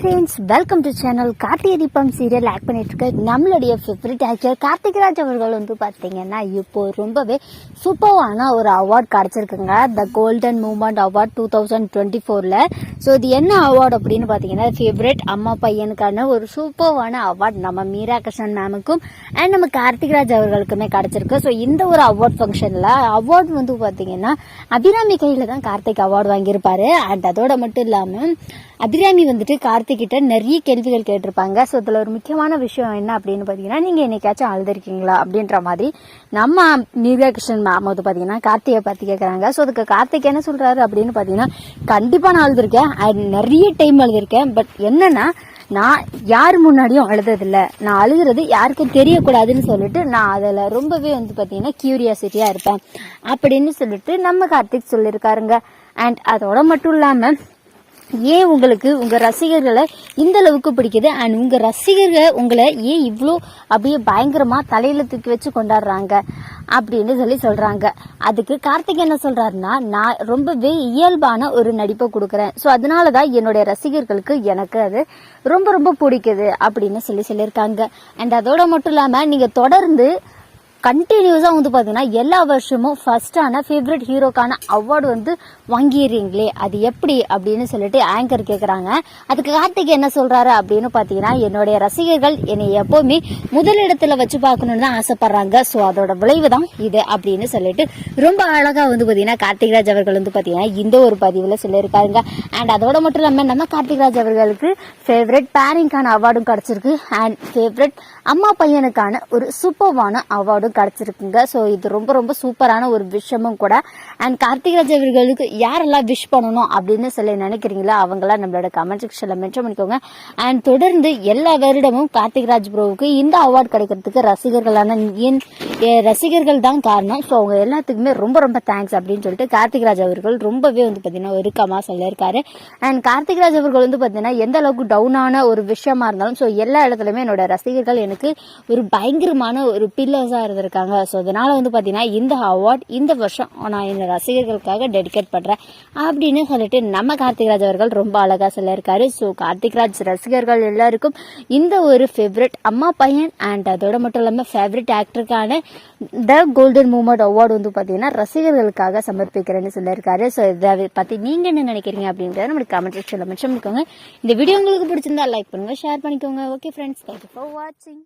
Friends welcome to channel Karthigai Deepam serial act பண்ணிட்டு இருக்க நம்மளுடைய ஃபேவரட் ஆக்டர் கார்த்திகராஜ் அவர்கள் வந்து பார்த்தீங்கன்னா இப்போ ரொம்பவே சூப்பரான ஒரு award கிடச்சிருக்குங்க. The golden moment award two thousand twenty ஃபோரில் ஸோ இது என்ன அவார்டு அப்படின்னு பார்த்தீங்கன்னா ஃபேவரட் அம்மா பையனுக்கான ஒரு சூப்பர்வான அவார்ட் நம்ம மீரா கிருஷ்ணன் மேமுக்கும் அண்ட் நம்ம கார்த்திகராஜ் அவர்களுக்குமே கிடச்சிருக்கு. ஸோ இந்த ஒரு அவார்ட் ஃபங்க்ஷனில் அவார்டு வந்து பார்த்தீங்கன்னா அபிராமி கையில் தான் கார்த்திக் அவார்டு வாங்கியிருப்பாரு. அண்ட் அதோட மட்டும் இல்லாமல் அபிராமி வந்துட்டு கார்த்திக் கிட்ட நிறைய கேள்விகள் கேட்டிருப்பாங்க. ஸோ இதில் ஒரு முக்கியமான விஷயம் என்ன அப்படின்னு பார்த்தீங்கன்னா நீங்கள் என்னைக்காச்சும் அழுதுருக்கீங்களா அப்படின்ற மாதிரி நம்ம மீரா கிருஷ்ணன் மேம் வந்து பார்த்தீங்கன்னா கார்த்திகை பார்த்து கேட்குறாங்க ஸோ அதுக்கு கார்த்திக் என்ன சொல்கிறாரு அப்படின்னு பார்த்தீங்கன்னா கண்டிப்பாக நான் அழுதுருக்கேன். நிறைய டைம் அழுதுருக்கேன். பட் என்னன்னா நான் யார் முன்னாடியும் அழுததில்ல. நான் அழுகிறது யாருக்கும் தெரியக்கூடாதுன்னு சொல்லிட்டு நான் அதில் ரொம்பவே வந்து பார்த்தீங்கன்னா கியூரியாசிட்டியாக இருப்பேன். அப்படின்னு சொல்லிட்டு நம்ம கார்த்திக் சொல்லியிருக்காருங்க அண்ட் அதோட மட்டும் இல்லாமல் ஏன் உங்களுக்கு உங்கள் ரசிகர்களை இந்த அளவுக்கு பிடிக்குது? அண்ட் உங்கள் ரசிகர்கள் உங்களை ஏன் இவ்வளோ அப்படியே பயங்கரமாக தலையில தூக்கி வச்சு கொண்டாடுறாங்க அப்படின்னு சொல்லி சொல்கிறாங்க அதுக்கு கார்த்திக் என்ன சொல்கிறாருன்னா நான் ரொம்பவே இயல்பான ஒரு நடிப்பை கொடுக்குறேன். ஸோ அதனால தான் என்னுடைய ரசிகர்களுக்கு எனக்கு அது ரொம்ப ரொம்ப பிடிக்குது அப்படின்னு சொல்லி சொல்லியிருக்காங்க. அண்ட் அதோட மட்டும் இல்லாமல் நீங்கள் தொடர்ந்து கண்டினியூஸாக வந்து பார்த்தீங்கன்னா எல்லா வருஷமும் ஃபர்ஸ்டான ஃபேவரட் ஹீரோக்கான அவார்டு வந்து வாங்கிடுறீங்களே அது எப்படி அப்படின்னு சொல்லிட்டு ஆங்கர் கேட்குறாங்க அதுக்கு கார்த்திக் என்ன சொல்கிறாரு அப்படின்னு பார்த்தீங்கன்னா என்னுடைய ரசிகர்கள் என்னை எப்போவுமே முதலிடத்துல வச்சு பார்க்கணுன்னு தான் ஆசைப்படுறாங்க. ஸோ அதோட விளைவு தான் இது அப்படின்னு சொல்லிட்டு ரொம்ப அழகாக வந்து பார்த்தீங்கன்னா கார்த்திக்ராஜ் அவர்கள் வந்து பார்த்தீங்கன்னா இந்த ஒரு பதிவில் சொல்லியிருக்காருங்க. அண்ட் அதோட மட்டும் இல்லாமல் நம்ம கார்த்திக்ராஜ் அவர்களுக்கு ஃபேவரட் பேரிங்கான அவார்டும் கிடச்சிருக்கு. அண்ட் ஃபேவரட் அம்மா பையனுக்கான ஒரு சூப்பர்வான அவார்டும் கிடச்சிருக்குங்க. ஸோ இது ரொம்ப ரொம்ப சூப்பரான ஒரு விஷயமும் கூட. அண்ட் கார்த்திகராஜ் அவர்களுக்கு யாரெல்லாம் விஷ் பண்ணணும் அப்படின்னு சொல்லி நினைக்கிறீங்களோ அவங்களாம் நம்மளோட கமெண்ட் செக்ஷனில் மென்ஷன் பண்ணிக்கோங்க. அண்ட் தொடர்ந்து எல்லா வருடமும் கார்த்திகராஜ் ப்ரோவுக்கு இந்த அவார்டு கிடைக்கிறதுக்கு ரசிகர்களான என் ரசிகர்கள் தான் காரணம். ஸோ அவங்க எல்லாத்துக்குமே ரொம்ப ரொம்ப தேங்க்ஸ் அப்படின்னு சொல்லிட்டு கார்த்திக்ராஜ் அவர்கள் ரொம்பவே வந்து பார்த்தீங்கன்னா இறுக்கமாக சொல்லியிருக்காரு. அண்ட் கார்த்திக்ராஜ் அவர்கள் வந்து பார்த்தீங்கன்னா எந்த அளவுக்கு டவுனான ஒரு விஷயமா இருந்தாலும் ஸோ எல்லா இடத்துலையுமே என்னோட ரசிகர்கள் எனக்கு ஒரு பயங்கரமான ஒரு பில்லர்ஸாக இருந்திருக்காங்க. ஸோ அதனால வந்து பார்த்தீங்கன்னா இந்த அவார்ட் இந்த வருஷம் நான் இந்த ரசிகர்களுக்காக டெடிகேட் பண்ணுறேன் அப்படின்னு சொல்லிட்டு நம்ம கார்த்திக்ராஜ் அவர்கள் ரொம்ப அழகாக சொல்லியிருக்காரு. ஸோ கார்த்திக்ராஜ் ரசிகர்கள் எல்லாருக்கும் இந்த ஒரு ஃபேவரட் அம்மா பையன் அண்ட் அதோட மட்டும் இல்லாமல் ஃபேவரட் ஆக்டருக்கான த கோல்டன் மூமெண்ட் அவார்டு வந்து பார்த்தீங்கன்னா ரசிகர்களுக்காக சமர்ப்பிக்கிறேன்னு சொல்லியிருக்காரு. ஸோ இதை பற்றி நீங்கள் என்ன நினைக்கிறீங்க அப்படின்றத நம்மளுக்கு கமெண்ட் செக்ஷனில் மென்ஷன் பண்ணிக்கோங்க. இந்த வீடியோ உங்களுக்கு பிடிச்சிருந்தா லைக் பண்ணுங்கள் ஷேர் பண்ணிக்கோங்க. ஓகே ஃப்ரெண்ட்ஸ் தேங்க்யூ ஃபார் வாட்சிங்